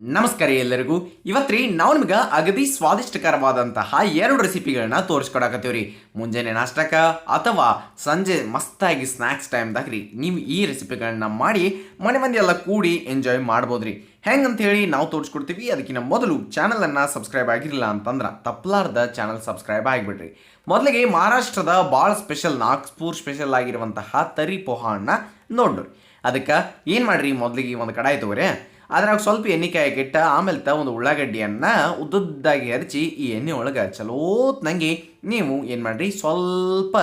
ನಮಸ್ಕಾರ ಎಲ್ಲರಿಗೂ. ಇವತ್ತ್ರಿ ನಾವು ನಿಮ್ಗೆ ಅಗದಿ ಸ್ವಾದಿಷ್ಟಕರವಾದಂತಹ ಎರಡು ರೆಸಿಪಿಗಳನ್ನ ತೋರಿಸ್ಕೊಡಕತ್ತೀವ್ರಿ. ಮುಂಜಾನೆ ನಾಷ್ಟಕ ಅಥವಾ ಸಂಜೆ ಮಸ್ತಾಗಿ ಸ್ನ್ಯಾಕ್ಸ್ ಟೈಮ್ದಾಗ ರೀ, ನೀವು ಈ ರೆಸಿಪಿಗಳನ್ನ ಮಾಡಿ ಮನೆ ಮಂದಿ ಎಲ್ಲ ಕೂಡಿ ಎಂಜಾಯ್ ಮಾಡ್ಬೋದ್ರಿ. ಹೆಂಗಂತ ಹೇಳಿ ನಾವು ತೋರಿಸ್ಕೊಡ್ತೀವಿ. ಅದಕ್ಕಿಂತ ಮೊದಲು ಚಾನಲನ್ನು ಸಬ್ಸ್ಕ್ರೈಬ್ ಆಗಿರಲಿಲ್ಲ ಅಂತಂದ್ರೆ ತಪ್ಪಲಾರ್ದ ಚಾನಲ್ ಸಬ್ಸ್ಕ್ರೈಬ್ ಆಗಿಬಿಡ್ರಿ. ಮೊದಲಿಗೆ ಮಹಾರಾಷ್ಟ್ರದ ಭಾಳ ಸ್ಪೆಷಲ್ ನಾಗ್ಪುರ್ ಸ್ಪೆಷಲ್ ಆಗಿರುವಂತಹ ತರಿ ಪೋಹಾಣ್ಣ ನೋಡ್ರಿ. ಅದಕ್ಕೆ ಏನು ಮಾಡ್ರಿ ಮೊದಲಿಗೆ ಒಂದು ಕಡಾಯಿ ತಗೋರಿ. ಅದ್ರಾಗ ಸ್ವಲ್ಪ ಎಣ್ಣೆ ಕಾಯಕ್ಕಿಟ್ಟ ಆಮೇಲೆ ತ ಒಂದು ಉಳ್ಳಾಗಡ್ಡಿಯನ್ನು ಉದ್ದುದ್ದಾಗಿ ಹರಿಚಿ ಈ ಎಣ್ಣೆ ಒಳಗೆ ಚಲೋತ್ನಂಗೆ ನೀವು ಏನು ಮಾಡ್ರಿ? ಸ್ವಲ್ಪ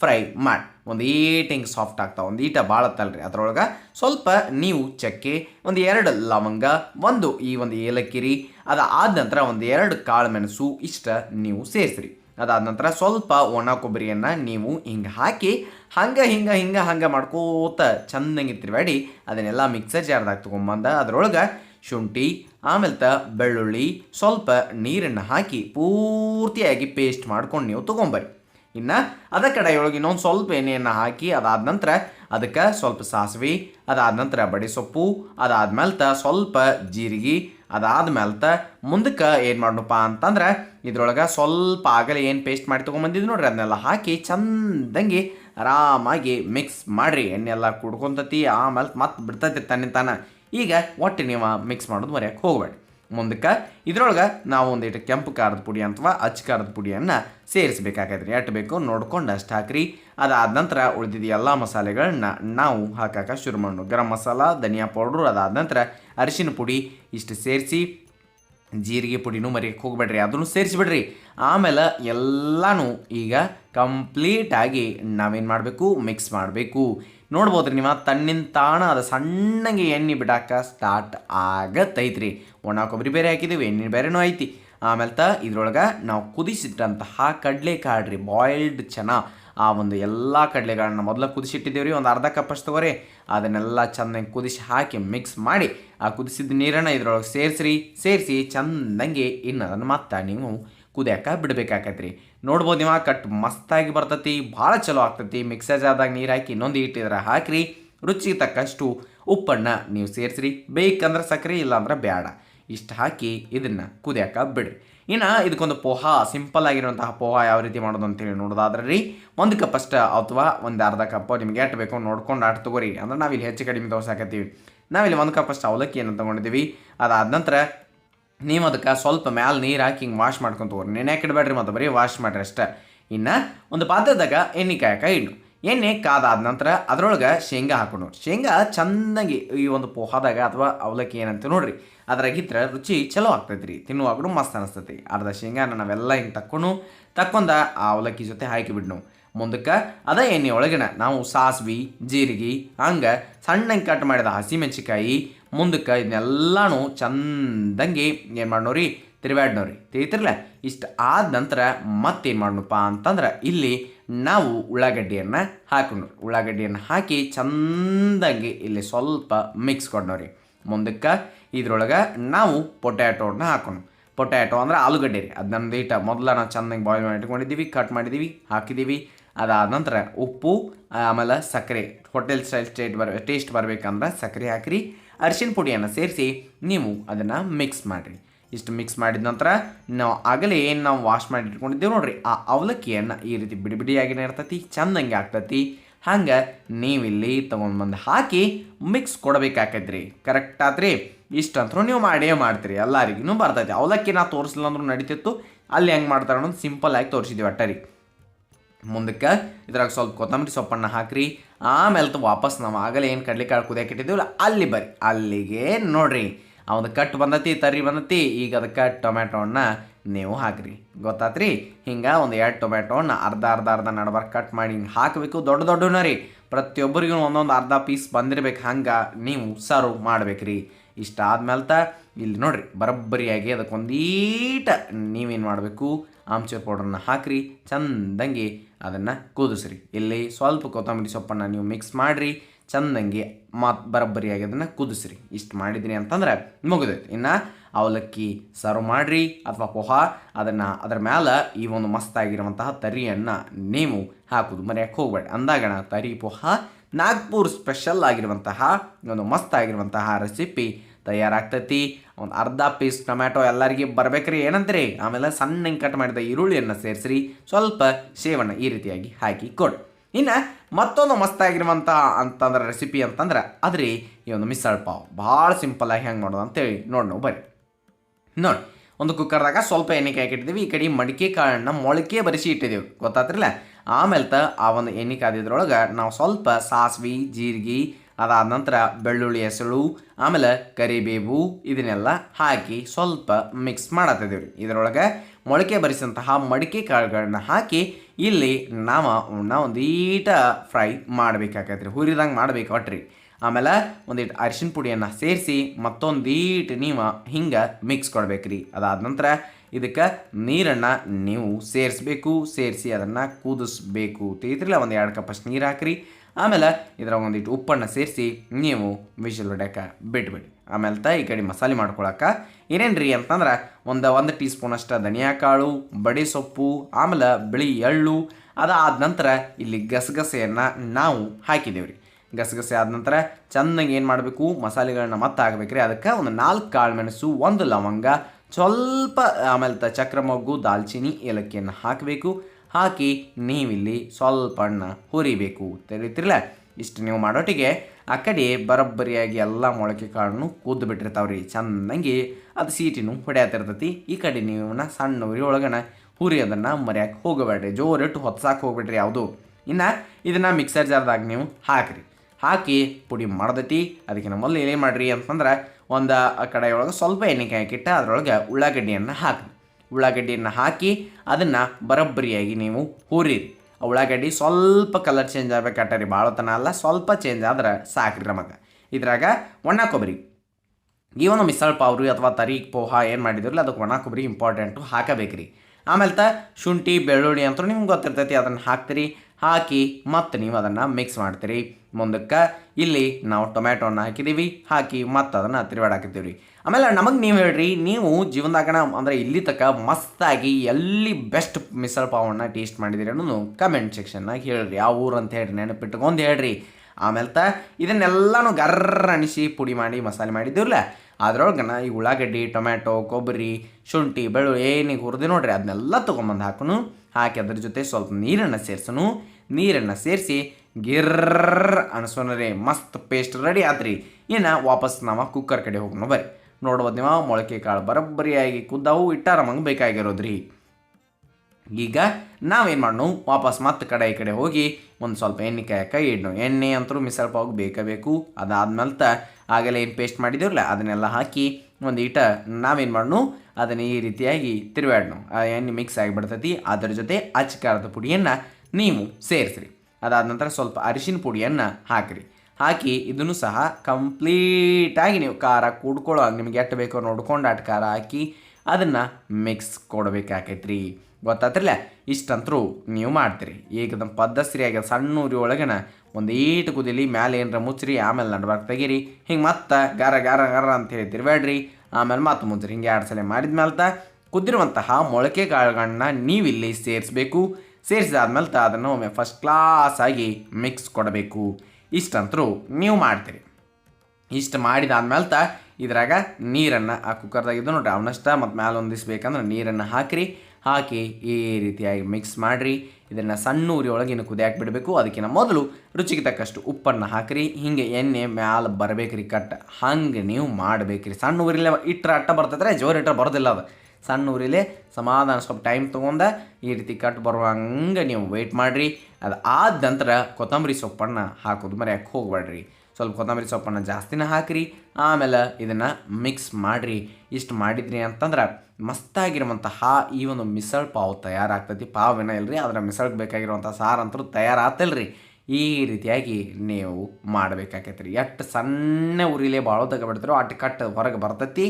ಫ್ರೈ ಮಾಡಿ. ಒಂದು ಏಟ್ ಹಿಂಗೆ ಸಾಫ್ಟ್ ಆಗ್ತಾವೆ. ಒಂದು ಈಟ ಭಾಳ ತಲ್ರಿ ಅದ್ರೊಳಗೆ. ಸ್ವಲ್ಪ ನೀವು ಚಕ್ಕೆ, ಒಂದು ಎರಡು ಲವಂಗ, ಒಂದು ಈ ಒಂದು ಏಲಕ್ಕಿರಿ ಅದಾದ ನಂತರ ಒಂದು ಎರಡು ಕಾಳು ಮೆಣಸು ಇಷ್ಟ ನೀವು ಸೇರಿಸ್ರಿ. ಅದಾದ ನಂತರ ಸ್ವಲ್ಪ ಒಣ ಕೊಬ್ಬರಿಯನ್ನು ನೀವು ಹಿಂಗೆ ಹಾಕಿ ಹಂಗೆ, ಹಿಂಗೆ ಹಿಂಗೆ, ಹಂಗೆ ಮಾಡ್ಕೋತ ಚಂದಂಗೆ ತಿರುವಾಡಿ ಅದನ್ನೆಲ್ಲ ಮಿಕ್ಸರ್ ಜಾರ್ದಾಗ ತೊಗೊಂಬಂದ ಅದರೊಳಗೆ ಶುಂಠಿ ಆಮೇಲೆ ತ ಬೆಳ್ಳುಳ್ಳಿ, ಸ್ವಲ್ಪ ನೀರನ್ನು ಹಾಕಿ ಪೂರ್ತಿಯಾಗಿ ಪೇಸ್ಟ್ ಮಾಡ್ಕೊಂಡು ನೀವು ತೊಗೊಂಬರ್ರಿ. ಇನ್ನು ಅದ ಕಡೆಯೊಳಗೆ ಇನ್ನೊಂದು ಸ್ವಲ್ಪ ಎಣ್ಣೆಯನ್ನು ಹಾಕಿ ಅದಾದ ನಂತರ ಅದಕ್ಕೆ ಸ್ವಲ್ಪ ಸಾಸಿವೆ, ಅದಾದ ನಂತರ ಬಡಿ ಸೊಪ್ಪು ಅದಾದ್ಮೇಲೆ ತ ಸ್ವಲ್ಪ ಜೀರಿಗೆ ಅದಾದ್ಮೇಲೆ ತ ಮುಂದಕ್ಕೆ ಏನು ಮಾಡೋಣಪ್ಪ ಅಂತಂದ್ರೆ ಇದ್ರೊಳಗೆ ಸ್ವಲ್ಪ ಆಗಲೇ ಏನು ಪೇಸ್ಟ್ ಮಾಡಿ ತೊಗೊಂಬಂದಿದ್ದು ನೋಡ್ರಿ, ಅದನ್ನೆಲ್ಲ ಹಾಕಿ ಚಂದಂಗೆ ಆರಾಮಾಗಿ ಮಿಕ್ಸ್ ಮಾಡಿರಿ. ಎಣ್ಣೆ ಎಲ್ಲ ಕುಡ್ಕೊಂತತಿ ಆಮೇಲೆ ಮತ್ತೆ ಬಿಡ್ತೈತಿ ತಾನ ಈಗ ಒಟ್ಟು ನೀವು ಮಿಕ್ಸ್ ಮಾಡೋದು ಮರೆಯೋಕ್ಕೆ ಹೋಗ್ಬೇಡಿ ಮುಂದಕ್ಕೆ. ಇದ್ರೊಳಗೆ ನಾವು ಒಂದಿಟ್ಟು ಕೆಂಪು ಖಾರದ ಪುಡಿ ಅಥವಾ ಅಚ್ಚ ಖಾರದ ಪುಡಿಯನ್ನು ಸೇರಿಸಬೇಕಾಗೈತೆ. ರೀ ಎಷ್ಟು ಬೇಕು ನೋಡ್ಕೊಂಡು ಅಷ್ಟು ಹಾಕ್ರಿ. ಅದಾದ ನಂತರ ಉಳಿದಿದ್ದ ಎಲ್ಲ ಮಸಾಲೆಗಳನ್ನ ನಾವು ಹಾಕಕ್ಕೆ ಶುರು ಮಾಡೋಣ ಗರಂ ಮಸಾಲ, ಧನಿಯಾ ಪೌಡ್ರು, ಅದಾದ ನಂತರ ಅರಿಶಿನ ಪುಡಿ ಇಷ್ಟು ಸೇರಿಸಿ ಜೀರಿಗೆ ಪುಡಿನೂ ಮರಿಯಕ್ಕೆ ಹೋಗ್ಬೇಡ್ರಿ. ಅದನ್ನು ಸೇರಿಸಿಬಿಡ್ರಿ. ಆಮೇಲೆ ಎಲ್ಲನೂ ಈಗ ಕಂಪ್ಲೀಟಾಗಿ ನಾವೇನು ಮಾಡಬೇಕು? ಮಿಕ್ಸ್ ಮಾಡಬೇಕು. ನೋಡ್ಬೋದ್ರಿ ನೀವು ತಣ್ಣಿನ ತಾಣ, ಅದು ಸಣ್ಣಗೆ ಎಣ್ಣೆ ಬಿಡಾಕ ಸ್ಟಾರ್ಟ್ ಆಗತ್ತೈತ್ರಿ ಒಣ ಕೊಬ್ಬರಿ ಬೇರೆ ಹಾಕಿದ್ದೀವಿ ಎಣ್ಣೆ ಬೇರೆನೂ ಐತಿ. ಆಮೇಲೆ ತ ಇದ್ರೊಳಗೆ ನಾವು ಕುದಿಸಿಟ್ಟಂತಹ ಕಡಲೆಕಾಳು ರೀ ಬಾಯ್ಲ್ಡ್ ಚೆನ್ನ ಆ ಒಂದು ಎಲ್ಲ ಕಡಲೆಗಳನ್ನ ಮೊದಲು ಕುದಿಸಿಟ್ಟಿದ್ದೇವೆ ರೀ ಒಂದು ಅರ್ಧ ಕಪ್ಪಷ್ಟು ತಗೋರಿ ಅದನ್ನೆಲ್ಲ ಚೆನ್ನಾಗಿ ಕುದಿಸಿ ಹಾಕಿ ಮಿಕ್ಸ್ ಮಾಡಿ, ಆ ಕುದಿಸಿದ ನೀರನ್ನು ಇದ್ರೊಳಗೆ ಸೇರಿಸ್ರಿ, ಸೇರಿಸಿ ಚಂದಂಗೆ ಇನ್ನು ಅದನ್ನು ಮತ್ತೆ ನೀವು ಕುದಿಯಾಕ ಬಿಡಬೇಕಾಕತ್ರಿ. ನೋಡ್ಬೋದು ನೀವು ಕಟ್ ಮಸ್ತಾಗಿ ಬರ್ತತಿ, ಭಾಳ ಚಲೋ ಆಗ್ತತಿ. ಮಿಕ್ಸರ್ ಜಾರ್ದಾಗ ನೀರು ಹಾಕಿ ಇನ್ನೊಂದು ಇಟ್ಟಿದ್ರೆ ಹಾಕ್ರಿ. ರುಚಿಗೆ ತಕ್ಕಷ್ಟು ಉಪ್ಪನ್ನ ನೀವು ಸೇರಿಸ್ರಿ. ಬೇಕಂದ್ರೆ ಸಕ್ಕರೆ ಇಲ್ಲಾಂದ್ರೆ ಬೇಡ ಇಷ್ಟು ಹಾಕಿ ಇದನ್ನು ಕುದಿಯಾಕ ಬಿಡ್ರಿ. ಇನ್ನು ಇದಕ್ಕೊಂದು ಪೋಹ, ಸಿಂಪಲ್ ಆಗಿರುವಂತಹ ಪೋಹ ಯಾವ ರೀತಿ ಮಾಡೋದು ಅಂತೇಳಿ ನೋಡೋದಾದ್ರೆ ರೀ, ಒಂದು ಕಪ್ ಅಷ್ಟು ಅಥವಾ ಒಂದು ಅರ್ಧ ಕಪ್ ನಿಮ್ಗೆ ಎಷ್ಟು ಬೇಕೋ ನೋಡ್ಕೊಂಡು ಆಟ ತಗೋರಿ. ಅಂದ್ರೆ ನಾವಿಲ್ಲಿ ಹೆಚ್ಚು ಕಡಿಮೆ ತೋರ್ಸಾಕತ್ತೀವಿ. ನಾವಿಲ್ಲಿ ಒಂದು ಕಪ್ ಅಷ್ಟು ಅವಲಕ್ಕಿಯನ್ನು ತೊಗೊಂಡಿದ್ದೀವಿ. ಅದಾದ ನಂತರ ನೀವು ಅದಕ್ಕೆ ಸ್ವಲ್ಪ ಮ್ಯಾಲೆ ನೀರು ಹಾಕಿ ಹಿಂಗೆ ವಾಶ್ ಮಾಡ್ಕೊಂತ ತಗೋರಿ. ನೆನೆ ಇಡಬೇಡ್ರಿ ಮತ್ತು ಬರೀ ವಾಶ್ ಮಾಡಿರಿ ಅಷ್ಟೇ. ಇನ್ನು ಒಂದು ಪಾತ್ರದಾಗ ಎಣ್ಣೆ ಕಾಯಕ ಇಡು. ಎಣ್ಣೆ ಕಾದಾದ ನಂತರ ಅದರೊಳಗೆ ಶೇಂಗಾ ಹಾಕೊಂಡು ಶೇಂಗಾ ಚೆನ್ನಾಗಿ ಈ ಒಂದು ಪೋಹಾದಾಗ ಅಥವಾ ಅವಲಕ್ಕಿ ಏನಂತ ನೋಡ್ರಿ. ಅದ್ರಾಗಿದ್ರೆ ರುಚಿ ಚಲೋ ಆಗ್ತೈತೆ ರೀ ತಿನ್ನುವಾಗಲೂ ಮಸ್ತ್ ಅನಿಸ್ತೈತಿ. ಅರ್ಧ ಶೇಂಗಾನ ನಾವೆಲ್ಲ ಹಿಂಗೆ ತಕ್ಕೊಂಡು ತಕ್ಕೊಂಡ ಆ ಅವಲಕ್ಕಿ ಜೊತೆ ಹಾಕಿಬಿಟ್ಟು ಮುಂದಕ್ಕೆ ಅದ ಎಣ್ಣೆ ಒಳಗಿನ ನಾವು ಸಾಸ್ವಿ, ಜೀರಿಗೆ, ಹಂಗೆ ಸಣ್ಣಗೆ ಕಟ್ ಮಾಡಿದ ಹಸಿಮೆಣಸಿಕಾಯಿ ಮುಂದಕ್ಕೆ ಇದನ್ನೆಲ್ಲನೂ ಚಂದಂಗೆ ಏನು ಮಾಡೋರಿ ತಿರುವಾಡ್ನೋರಿ ತಿಳಿತಿರ್ಲ? ಇಷ್ಟು ಆದ ನಂತರ ಮತ್ತೇನು ಮಾಡೋಣಪ್ಪ ಅಂತಂದ್ರೆ ಇಲ್ಲಿ ನಾವು ಉಳ್ಳಾಗಡ್ಡಿಯನ್ನು ಹಾಕೊಂಡ್ರಿ ಉಳ್ಳಾಗಡ್ಡಿಯನ್ನು ಹಾಕಿ ಚಂದಂಗೆ ಇಲ್ಲಿ ಸ್ವಲ್ಪ ಮಿಕ್ಸ್ ಕೊಡ್ನವ್ರಿ ಮುಂದಕ್ಕೆ ಇದ್ರೊಳಗೆ ನಾವು ಪೊಟ್ಯಾಟೋನ ಹಾಕೊಂಡು ಪೊಟ್ಯಾಟೊ ಅಂದ್ರೆ ಆಲೂಗಡ್ಡೆ ರೀ. ಅದನ್ನೊಂದು ಇಟ್ಟ ಮೊದಲ ನಾವು ಚೆನ್ನಾಗಿ ಬಾಯ್ಲ್ ಮಾಡಿ ಇಟ್ಕೊಂಡಿದ್ದೀವಿ ಕಟ್ ಮಾಡಿದ್ದೀವಿ, ಹಾಕಿದ್ದೀವಿ. ಅದಾದ ನಂತರ ಉಪ್ಪು ಆಮೇಲೆ ಸಕ್ಕರೆ ಹೋಟೆಲ್ ಸ್ಟೈಲ್ ಸ್ಟೇಟ್ ಬರ ಟೇಸ್ಟ್ ಬರಬೇಕಂದ್ರೆ ಸಕ್ಕರೆ ಹಾಕಿರಿ ಅರಿಶಿನ ಪುಡಿಯನ್ನು ಸೇರಿಸಿ ನೀವು ಅದನ್ನು ಮಿಕ್ಸ್ ಮಾಡಿರಿ. ಇಷ್ಟು ಮಿಕ್ಸ್ ಮಾಡಿದ ನಂತರ ನಾವು ಆಗಲೇ ಏನು ನಾವು ವಾಶ್ ಮಾಡಿ ಇಟ್ಕೊಂಡಿದ್ದೇವೆ ನೋಡ್ರಿ, ಆ ಅವಲಕ್ಕಿಯನ್ನು ಈ ರೀತಿ ಬಿಡಿ ಬಿಡಿಯಾಗಿನೇ ಇರ್ತೈತಿ, ಚಂದಂಗೆ ಆಗ್ತೈತಿ. ಹಂಗೆ ನೀವಿಲ್ಲಿ ತೊಗೊಂಡು ಬಂದು ಹಾಕಿ ಮಿಕ್ಸ್ ಕೊಡಬೇಕಾಕೈತ್ರಿ. ಕರೆಕ್ಟ್ ಇಷ್ಟು ಇಷ್ಟಂತರೂ ನೀವು ಮಾಡೇ ಮಾಡ್ತೀರಿ ಎಲ್ಲರಿಗೂ ಬರ್ತೈತಿ. ಅವಲಕ್ಕಿ ನಾ ತೋರಿಸಲಿಲ್ಲ ಅಂದ್ರೂ ನಡೀತಿತ್ತು, ಅಲ್ಲಿ ಹೆಂಗೆ ಮಾಡ್ತಾರೆ ಅನ್ನೋದು ಸಿಂಪಲ್ ಆಗಿ ತೋರಿಸಿದ್ವಿ ಒಟ್ಟರಿ ಮುಂದಕ್ಕೆ ಇದ್ರಾಗ ಸ್ವಲ್ಪ ಕೊತ್ತಂಬರಿ ಸೊಪ್ಪನ್ನು ಹಾಕ್ರಿ. ಆಮೇಲೆ ವಾಪಸ್ ನಾವು ಆಗಲೇ ಏನು ಕಡಲೆಕಾಳು ಕುದಿಯಕ್ಕೆ ಇಟ್ಟಿದ್ದೀವಲ್ಲ, ಅಲ್ಲಿ ಬರ್ರಿ. ಅಲ್ಲಿಗೆ ನೋಡ್ರಿ ಅವನು ಕಟ್ ಬಂದತಿ, ತರಿ ಬಂದತಿ, ಈಗ ಅದಕ್ಕೆ ಟೊಮ್ಯಾಟೋನ ನೀವು ಹಾಕ್ರಿ. ಗೊತ್ತಾತ್ರಿ? ಹಿಂಗೆ ಒಂದು ಎರಡು ಟೊಮ್ಯಾಟೋನ ಅರ್ಧ ಅರ್ಧ ಅರ್ಧ ನಡ್ಬಾರ್ದು ಕಟ್ ಮಾಡಿ ಹಿಂಗೆ ಹಾಕಬೇಕು. ದೊಡ್ಡ ದೊಡ್ಡನ ರೀ, ಪ್ರತಿಯೊಬ್ಬರಿಗೂ ಒಂದೊಂದು ಅರ್ಧ ಪೀಸ್ ಬಂದಿರ್ಬೇಕು. ಹಂಗೆ ನೀವು ಸರ್ವ್ ಮಾಡ್ಬೇಕ್ರಿ. ಇಷ್ಟ ತ ಇಲ್ಲಿ ನೋಡ್ರಿ, ಬರಬ್ಬರಿಯಾಗಿ ಅದಕ್ಕೆ ಒಂದೀಟ ನೀವೇನು ಮಾಡಬೇಕು? ಆಮ್ಚೂರ್ ಪೌಡ್ರನ್ನ ಹಾಕ್ರಿ, ಚಂದಂಗೆ ಅದನ್ನು ಕುದಿಸ್ರಿ. ಇಲ್ಲಿ ಸ್ವಲ್ಪ ಕೊತ್ತಂಬರಿ ಸೊಪ್ಪನ್ನು ನೀವು ಮಿಕ್ಸ್ ಮಾಡಿರಿ, ಚಂದಂಗೆ ಮತ್ತು ಬರಬ್ಬರಿಯಾಗಿ ಅದನ್ನು ಕುದಿಸ್ರಿ. ಇಷ್ಟು ಮಾಡಿದ್ರಿ ಅಂತಂದ್ರೆ ಮುಗಿದೈತಿ. ಇನ್ನು ಅವಲಕ್ಕಿ ಸರ್ವ್ ಮಾಡಿರಿ, ಅಥವಾ ಪೋಹ, ಅದನ್ನು ಅದರ ಮೇಲೆ ಈ ಒಂದು ಮಸ್ತಾಗಿರುವಂತಹ ತರಿಯನ್ನು ನೀವು ಹಾಕೋದು. ಮರೆಯಕ್ಕೆ ಹೋಗ್ಬೇಡಿ. ಅಂದಾಗಣ, ತರಿ, ಪೋಹ ನಾಗ್ಪುರ್ ಸ್ಪೆಷಲ್ ಆಗಿರುವಂತಹ, ಒಂದು ಮಸ್ತ್ ಆಗಿರುವಂತಹ ರೆಸಿಪಿ ತಯಾರಾಗ್ತೈತಿ. ಒಂದು ಅರ್ಧ ಪೀಸ್ ಟೊಮ್ಯಾಟೊ ಎಲ್ಲರಿಗೆ ಬರ್ಬೇಕ್ರಿ. ಏನಂತೀರಿ ಆಮೇಲೆ ಸಣ್ಣ ಕಟ್ ಮಾಡಿದ ಈರುಳ್ಳಿಯನ್ನು ಸೇರಿಸ್ರಿ. ಸ್ವಲ್ಪ ಸೇವಣ್ಣ ಈ ರೀತಿಯಾಗಿ ಹಾಕಿ ಕೊಡು. ಇನ್ನು ಮತ್ತೊಂದು ಮಸ್ತಾಗಿರುವಂತಹ ಅಂತಂದ್ರೆ ರೆಸಿಪಿ ಅಂತಂದ್ರೆ ಅದ್ರಿ ಈ ಒಂದು ಮಿಸಲ್ ಪಾವ್ ಭಾಳ ಸಿಂಪಲಾಗಿ ಹೆಂಗೆ ಮಾಡೋದು ಅಂತೇಳಿ ನೋಡಿ ನಾವು ಬರ್ರಿ ನೋಡಿ. ಒಂದು ಕುಕ್ಕರ್ದಾಗ ಸ್ವಲ್ಪ ಎಣ್ಣೆ ಹಾಕಿಟ್ಟಿದ್ದೀವಿ, ಈ ಕಡೆ ಮಡಿಕೆ ಕಾಳನ್ನ ಮೊಳಕೆ ಬರಿಸಿ ಇಟ್ಟಿದ್ದೀವಿ. ಗೊತ್ತಾತ್ರಲ್ಲ ಆಮೇಲೆ ತ ಆ ಒಂದು ಎಣ್ಣೆ ಕಾದಿದ್ರೊಳಗೆ ನಾವು ಸ್ವಲ್ಪ ಸಾಸ್ವಿ, ಜೀರಿಗೆ, ಅದಾದ ನಂತರ ಬೆಳ್ಳುಳ್ಳಿ ಹೆಸಳು, ಆಮೇಲೆ ಕರಿಬೇವು ಇದನ್ನೆಲ್ಲ ಹಾಕಿ ಸ್ವಲ್ಪ ಮಿಕ್ಸ್ ಮಾಡತ್ತಿದ್ದೀವಿ ಇದರೊಳಗೆ ಮೊಳಕೆ ಬರಿಸಿದಂತಹ ಮಡಿಕೆ ಕಾಳುಗಳನ್ನ ಹಾಕಿ ಇಲ್ಲಿ ನಾವು ಅವನ್ನ ಒಂದೀಟ ಫ್ರೈ ಮಾಡ್ಬೇಕಾಕೈತ್ರಿ. ಹುರಿದಂಗೆ ಮಾಡ್ಬೇಕು ಒಟ್ರಿ. ಆಮೇಲೆ ಒಂದಿಷ್ಟು ಅರಿಶಿನ ಪುಡಿಯನ್ನು ಸೇರಿಸಿ ಮತ್ತೊಂದೀಟು ನೀವು ಹಿಂಗೆ ಮಿಕ್ಸ್ ಕೊಡ್ಬೇಕ್ರಿ. ಅದಾದ ನಂತರ ಇದಕ್ಕೆ ನೀರನ್ನು ನೀವು ಸೇರಿಸ್ಬೇಕು, ಸೇರಿಸಿ ಅದನ್ನು ಕುದಿಸ್ಬೇಕು. ತಿಳಿತಿರಲ್ಲ ಒಂದು ಎರಡು ಕಪ್ ಅಷ್ಟು ನೀರು ಹಾಕ್ರಿ. ಆಮೇಲೆ ಇದ್ರಾಗ ಒಂದಿಟ್ಟು ಉಪ್ಪನ್ನು ಸೇರಿಸಿ ನೀವು ವಿಷಲ್ ಹೊಡ್ಯಾಕ ಬಿಟ್ಬಿಡಿ. ಆಮೇಲೆ ತ ಈ ಕಡೆ ಮಸಾಲೆ ಮಾಡ್ಕೊಳಕ್ಕೆ ಏನೇನು ರೀ ಅಂತಂದ್ರೆ ಒಂದು ಒಂದು ಟೀ ಸ್ಪೂನ್ ಅಷ್ಟು ಧನಿಯಾ ಕಾಳು, ಬಡಿ ಸೊಪ್ಪು, ಆಮೇಲೆ ಬಿಳಿ ಎಳ್ಳು, ಅದಾದ ನಂತರ ಇಲ್ಲಿ ಗಸಗಸೆಯನ್ನು ನಾವು ಹಾಕಿದ್ದೇವೆ ರೀ ಗಸಗಸೆ ಆದ ನಂತರ ಚೆನ್ನಾಗಿ ಏನು ಮಾಡಬೇಕು? ಮಸಾಲೆಗಳನ್ನ ಮತ್ತೆ ಹಾಕ್ಬೇಕು ಅದಕ್ಕೆ ಒಂದು ನಾಲ್ಕು ಕಾಳು ಮೆಣಸು, ಒಂದು ಲವಂಗ, ಸ್ವಲ್ಪ ಆಮೇಲೆ ತ ಚಕ್ರ ಮೊಗ್ಗು ದಾಲ್ಚಿನಿ, ಏಲಕ್ಕಿಯನ್ನು ಹಾಕಬೇಕು. ಹಾಕಿ ನೀವಿಲ್ಲಿ ಸ್ವಲ್ಪ ಹಣ್ಣು ಹುರಿಬೇಕು. ತಿಳಿತಿರಲ್ಲ ಇಷ್ಟು ನೀವು ಮಾಡೋಟಿಗೆ ಆ ಕಡೆ ಬರೋಬ್ಬರಿಯಾಗಿ ಎಲ್ಲ ಮೊಳಕೆ ಕಾಳನ್ನು ಕೂದು ಬಿಟ್ಟಿರ್ತಾವ್ರಿ. ಚೆನ್ನಾಗಿ ಅದು ಸೀಟಿನೂ ಹೊಡ್ಯಾತಿರ್ತೈತಿ. ಈ ಕಡೆ ನೀವನ್ನ ಸಣ್ಣ ಉರಿ ಒಳಗಣ ಹುರಿ ಅದನ್ನು ಮರ್ಯಾಕೆ ಹೋಗಬೇಡ್ರಿ. ಜೋರಿಟ್ಟು ಹೊತ್ಸಾಕೆ ಹೋಗ್ಬೇಡ್ರಿ ಯಾವುದು. ಇನ್ನು ಇದನ್ನು ಮಿಕ್ಸರ್ ಜಾರ್ದಾಗ ನೀವು ಹಾಕಿರಿ. ಹಾಕಿ ಪುಡಿ ಮಾಡ್ದೈತಿ. ಅದಕ್ಕೆ ನಮ್ಮಲ್ಲಿ ಏನೇ ಮಾಡಿರಿ ಅಂತಂದ್ರೆ ಒಂದು ಕಡೆ ಒಳಗೆ ಸ್ವಲ್ಪ ಎಣ್ಣೆಕಾಯಿ ಹಾಕಿಟ್ಟ ಅದರೊಳಗೆ ಉಳ್ಳಾಗಡ್ಡಿಯನ್ನು ಹಾಕಿ ಉಳ್ಳಾಗಡ್ಡಿಯನ್ನು ಹಾಕಿ ಅದನ್ನು ಬರೋಬ್ಬರಿಯಾಗಿ ನೀವು ಹುರಿರಿ ಆ ಉಳ್ಳಾಗಡ್ಡಿ ಸ್ವಲ್ಪ ಕಲರ್ ಚೇಂಜ್ ಆಗ್ಬೇಕಾಟ್ರಿ ಭಾಳ ತನ ಅಲ್ಲ, ಸ್ವಲ್ಪ ಚೇಂಜ್ ಆದ್ರೆ ಸಾಕ್ರಿ ನಮಗೆ. ಇದ್ರಾಗ ಒಣ ಕೊಬ್ಬರಿ. ಈ ಒಂದು ಮಿಸಲ್ ಪಾವ್ರಿ ಅಥವಾ ತರೀಕ್ ಪೋಹ ಏನು ಮಾಡಿದ್ರಲ್ಲ, ಅದಕ್ಕೆ ಒಣ ಕೊಬ್ಬರಿ ಇಂಪಾರ್ಟೆಂಟು ಹಾಕಬೇಕ್ರಿ. ಆಮೇಲೆ ತ ಶುಂಠಿ, ಬೆಳ್ಳುಳ್ಳಿ ಅಂತೂ ನಿಮ್ಗೆ ಗೊತ್ತಿರ್ತೈತಿ, ಅದನ್ನು ಹಾಕ್ತೀರಿ. ಹಾಕಿ ಮತ್ತು ನೀವು ಅದನ್ನು ಮಿಕ್ಸ್ ಮಾಡ್ತೀರಿ. ಮುಂದಕ್ಕೆ ಇಲ್ಲಿ ನಾವು ಟೊಮ್ಯಾಟೋನ ಹಾಕಿದ್ದೀವಿ ಹಾಕಿ ಮತ್ತು ಅದನ್ನು ತಿರುವಾಡಾಕಿದ್ದೀವಿ ರೀ ಆಮೇಲೆ ನಮಗೆ ನೀವು ಹೇಳ್ರಿ, ನೀವು ಜೀವನದಾಗ ಅಂದರೆ ಇಲ್ಲಿ ತಕ್ಕ ಮಸ್ತಾಗಿ ಎಲ್ಲಿ ಬೆಸ್ಟ್ ಮಿಸಲ್ ಪಾವನ್ನ ಟೇಸ್ಟ್ ಮಾಡಿದಿರಿ ಅನ್ನೋದು ಕಮೆಂಟ್ ಸೆಕ್ಷನ್ನಾಗ ಹೇಳ್ರಿ. ಯಾವ ಊರು ಅಂತ ಹೇಳ್ರಿ, ನೆನಪಿಟ್ಕೊಂಡು ಹೇಳ್ರಿ. ಆಮೇಲೆ ತ ಇದನ್ನೆಲ್ಲನೂ ಗರ್ರ ಅಣಿಸಿ ಪುಡಿ ಮಾಡಿ ಮಸಾಲೆ ಮಾಡಿದ್ದೀವಲ್ಲ ಅದ್ರೊಳಗನ ಈ ಉಳ್ಳಾಗಡ್ಡಿ, ಟೊಮ್ಯಾಟೊ, ಕೊಬ್ಬರಿ, ಶುಂಠಿ, ಬೆಳ್ಳುಳ್ಳಿ ಏನಿಗೆ ಹುರಿದು ನೋಡ್ರಿ ಅದನ್ನೆಲ್ಲ ತೊಗೊಂಬಂದು ಹಾಕೋನು, ಹಾಕಿ ಅದ್ರ ಜೊತೆ ಸ್ವಲ್ಪ ನೀರನ್ನು ಸೇರ್ಸನು, ನೀರನ್ನು ಸೇರಿಸಿ ಗಿರ್ರ ಅನ್ಸೋಣ ರೀ ಮಸ್ತ್ ಪೇಸ್ಟ್ ರೆಡಿ ಆತ್ರಿ. ಇನ್ನು ವಾಪಸ್ ನಾವು ಕುಕ್ಕರ್ ಕಡೆ ಹೋಗೋಣ ಬರ್ರಿ. ನೋಡ್ಬೋದು ನೀವು, ಮೊಳಕೆ ಕಾಳು ಬರೋಬ್ಬರಿಯಾಗಿ ಕುದ್ದಾವು ಇಟ್ಟಾರ ಮಂಗೆ ಬೇಕಾಗಿರೋದ್ರಿ. ಈಗ ನಾವೇನು ಮಾಡೋಣ ವಾಪಸ್ ಮತ್ತೆ ಕಡೆ ಈ ಕಡೆ ಹೋಗಿ ಒಂದು ಸ್ವಲ್ಪ ಎಣ್ಣೆ ಕಾಯಕ್ಕೆ ಇಡ್ನು. ಎಣ್ಣೆ ಅಂತೂ ಮಿಸಲ್ ಪಾವ್ ಬೇಕೇ ಬೇಕು ಅದಾದ್ಮೇಲೆ ಆಗಲೇ ಏನು ಪೇಸ್ಟ್ ಮಾಡಿದಿರಲ್ಲ ಅದನ್ನೆಲ್ಲ ಹಾಕಿ ಒಂದು ಈಟ ನಾವೇನು ಮಾಡೋಣ ಅದನ್ನು ಈ ರೀತಿಯಾಗಿ ತಿರುವಾಡ್ನು ಆ ಎಣ್ಣೆ ಮಿಕ್ಸ್ ಆಗಿಬಿಡ್ತೈತಿ. ಅದರ ಜೊತೆ ಅಚ್ಚಿಕಾರದ ಪುಡಿಯನ್ನು ನೀವು ಸೇರಿಸ್ರಿ. ಅದಾದ ನಂತರ ಸ್ವಲ್ಪ ಅರಿಶಿನ ಪುಡಿಯನ್ನು ಹಾಕಿರಿ. ಹಾಕಿ ಇದನ್ನು ಸಹ ಕಂಪ್ಲೀಟಾಗಿ ನೀವು ಖಾರ ಕೂಡ್ಕೊಳ್ಳೋ ನಿಮ್ಗೆ ಎಷ್ಟು ಬೇಕೋ ನೋಡ್ಕೊಂಡು ಅಟ್ ಖಾರ ಹಾಕಿ ಅದನ್ನು ಮಿಕ್ಸ್ ಕೊಡಬೇಕಾಕೈತ್ರಿ. ಗೊತ್ತಾತ್ರಲ್ಲ? ಇಷ್ಟಂತರೂ ನೀವು ಮಾಡ್ತೀರಿ. ಈಗ ನಮ್ಮ ಪದ್ಧಸ್ರಿಯಾಗಿ ಸಣ್ಣ ಉರಿ ಒಳಗನ ಒಂದು ಈಟು ಕುದಿಲಿ ಮ್ಯಾಲೆ ಏನರ ಮುಚ್ಚಿರಿ, ಆಮೇಲೆ ನಡ್ಬಾರ್ದು ತೆಗೀರಿ. ಹಿಂಗೆ ಮತ್ತೆ ಗಾರ ಗಾರ ಗಾರ ಅಂತ ಹೇಳಿ ತಿರ್ಬೇಡ್ರಿ ಆಮೇಲೆ ಮತ್ತೆ ಮುಚ್ಚಿರಿ. ಹಿಂಗೆ ಎರಡು ಸಲ ಮಾಡಿದ್ಮೇಲೆ ತ ಕುದ್ದಿರುವಂತಹ ಮೊಳಕೆ ಕಾಳುಗಳನ್ನ ನೀವಿಲ್ಲಿ ಸೇರಿಸ್ಬೇಕು. ಸೇರಿಸಿದಾದ್ಮೇಲೆ ಅದನ್ನು ಒಮ್ಮೆ ಫಸ್ಟ್ ಕ್ಲಾಸ್ ಆಗಿ ಮಿಕ್ಸ್ ಕೊಡಬೇಕು. ಇಷ್ಟಂತರೂ ನೀವು ಮಾಡ್ತೀರಿ. ಇಷ್ಟು ಮಾಡಿದಾದ್ಮೇಲೆ ತ ಇದ್ರಾಗ ನೀರನ್ನು ಆ ಕುಕ್ಕರ್ದಾಗಿದ್ದು ನೋಡ್ರಿ, ಅವನಷ್ಟ ಮತ್ತು ಮ್ಯಾಲೆ ಹೊಂದಿಸ್ಬೇಕಂದ್ರೆ ನೀರನ್ನು ಹಾಕಿರಿ. ಹಾಕಿ ಈ ರೀತಿಯಾಗಿ ಮಿಕ್ಸ್ ಮಾಡಿರಿ. ಇದನ್ನು ಸಣ್ಣ ಉರಿ ಒಳಗೆ ಇನ್ನು ಕುದಿಯಾಕೆ ಬಿಡಬೇಕು. ಅದಕ್ಕಿಂತ ಮೊದಲು ರುಚಿಗೆ ತಕ್ಕಷ್ಟು ಉಪ್ಪನ್ನು ಹಾಕಿರಿ. ಹಿಂಗೆ ಎಣ್ಣೆ ಮ್ಯಾಲೆ ಬರಬೇಕ್ರಿ ಕಟ್. ಹಂಗೆ ನೀವು ಮಾಡಬೇಕ್ರಿ. ಸಣ್ಣ ಊರಿಲ್ಲ ಇಟ್ಟರೆ ಅಟ್ಟ ಬರ್ತದ್ರೆ ಜೋರು ಇಟ್ಟರೆ ಬರೋದಿಲ್ಲ ಅದು. ಸಣ್ಣ ಊರಿಲೇ ಸಮಾಧಾನ ಸ್ವಲ್ಪ ಟೈಮ್ ತೊಗೊಂಡ ಈ ರೀತಿ ಕಟ್ ಬರುವಂಗೆ ನೀವು ವೆಯ್ಟ್ ಮಾಡಿರಿ. ಅದು ಆದ ನಂತರ ಕೊತ್ತಂಬರಿ ಸೊಪ್ಪನ್ನು ಹಾಕೋದು ಮರ್ಯಾಕೆ ಹೋಗ್ಬೇಡ್ರಿ ಸ್ವಲ್ಪ ಕೊತ್ತಂಬರಿ ಸೊಪ್ಪನ್ನು ಜಾಸ್ತಿನ ಹಾಕಿರಿ. ಆಮೇಲೆ ಇದನ್ನು ಮಿಕ್ಸ್ ಮಾಡಿರಿ. ಇಷ್ಟು ಮಾಡಿದ್ರಿ ಅಂತಂದ್ರೆ ಮಸ್ತಾಗಿರುವಂತಹ ಈ ಒಂದು ಮಿಸಳ್ ಪಾವ್ ತಯಾರಾಗ್ತೈತಿ. ಪಾವ್ ಏನೋ ಇಲ್ಲರಿ ಅದರ ಮಿಸಳ್ಗೆ ಬೇಕಾಗಿರುವಂಥ ಸಾರಂತರೂ ತಯಾರಾತಲ್ರಿ. ಈ ರೀತಿಯಾಗಿ ನೀವು ಮಾಡಬೇಕಾಕೈತ್ರಿ. ಎಷ್ಟು ಸಣ್ಣ ಉರಿಲೇ ಭಾಳ ತಗೊಬಿಡ್ತೀರೋ ಅಟ್ಟು ಕಟ್ ಹೊರಗೆ ಬರ್ತೈತಿ.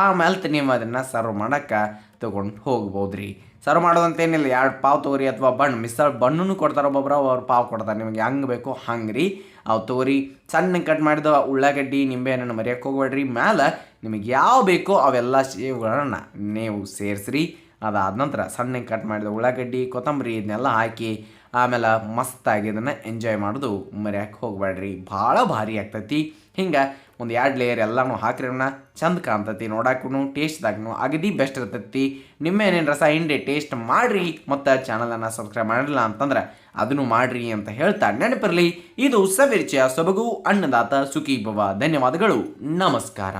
ಆಮೇಲೆ ನೀವು ಅದನ್ನು ಸರ್ವ್ ಮಾಡೋಕ್ಕೆ ತೊಗೊಂಡು ಹೋಗ್ಬೋದು ಸರ್ವ್ ಮಾಡೋದಂತೇನಿಲ್ಲ ಎರಡು ಪಾವ್ ತೊಗೊರಿ ಅಥವಾ ಬಣ್ಣ, ಮಿಸ್ಸಲ್ ಬಣ್ಣನು ಕೊಡ್ತಾರೆ ಒಬ್ಬೊಬ್ರು, ಅವ್ರು ಪಾವ್ ಕೊಡ್ತಾರೆ. ನಿಮಗೆ ಹಂಗೆ ಬೇಕೋ ಹಂಗೆ ರೀ ಅವು ತೊಗೊರಿ ಸಣ್ಣ ಕಟ್ ಮಾಡಿದ ಉಳ್ಳಾಗಡ್ಡಿ ನಿಂಬೆಹಣ್ಣನ್ನು ಮರೆಯೋಕೆ ಹೋಗ್ಬೇಡ್ರಿ. ಮ್ಯಾಲೆ ನಿಮಗೆ ಯಾವ ಬೇಕೋ ಅವೆಲ್ಲ ಸೇವುಗಳನ್ನು ನೀವು ಸೇರಿಸ್ರಿ. ಅದಾದ ನಂತರ ಸಣ್ಣ ಕಟ್ ಮಾಡಿದ ಉಳ್ಳಾಗಡ್ಡಿ, ಕೊತ್ತಂಬರಿ ಇದನ್ನೆಲ್ಲ ಹಾಕಿ ಆಮೇಲೆ ಮಸ್ತಾಗಿ ಇದನ್ನು ಎಂಜಾಯ್ ಮಾಡೋದು, ಮರ್ಯಾಕೆ ಹೋಗ್ಬೇಡ್ರಿ. ಭಾಳ ಭಾರಿ ಆಗ್ತೈತಿ. ಹಿಂಗೆ ಒಂದು ಎರಡು ಲೇಯರ್ ಎಲ್ಲನೂ ಹಾಕಿರೋಣ ಚಂದ ಕಾಣ್ತತಿ ನೋಡಕ್ಕೂ ಟೇಸ್ಟ್ದಾಗೂ ಅಗದಿ ಬೆಸ್ಟ್ ಇರ್ತೈತಿ. ನಿಮ್ಮೇನೇನು ರಸ ಹಿಂಡಿ ಟೇಸ್ಟ್ ಮಾಡಿರಿ, ಮತ್ತು ಚಾನಲನ್ನು ಸಬ್ಸ್ಕ್ರೈಬ್ ಮಾಡಿಲ್ಲ ಅಂತಂದ್ರೆ ಅದನ್ನು ಮಾಡಿರಿ ಅಂತ ಹೇಳ್ತಾ ನೆನಪಿರಲಿ. ಇದು ಸವಿರ್ಚಯ ಸೊಬಗು ಅನ್ನದಾತ ಸುಖಿ ಭವ ಧನ್ಯವಾದಗಳು. ನಮಸ್ಕಾರ.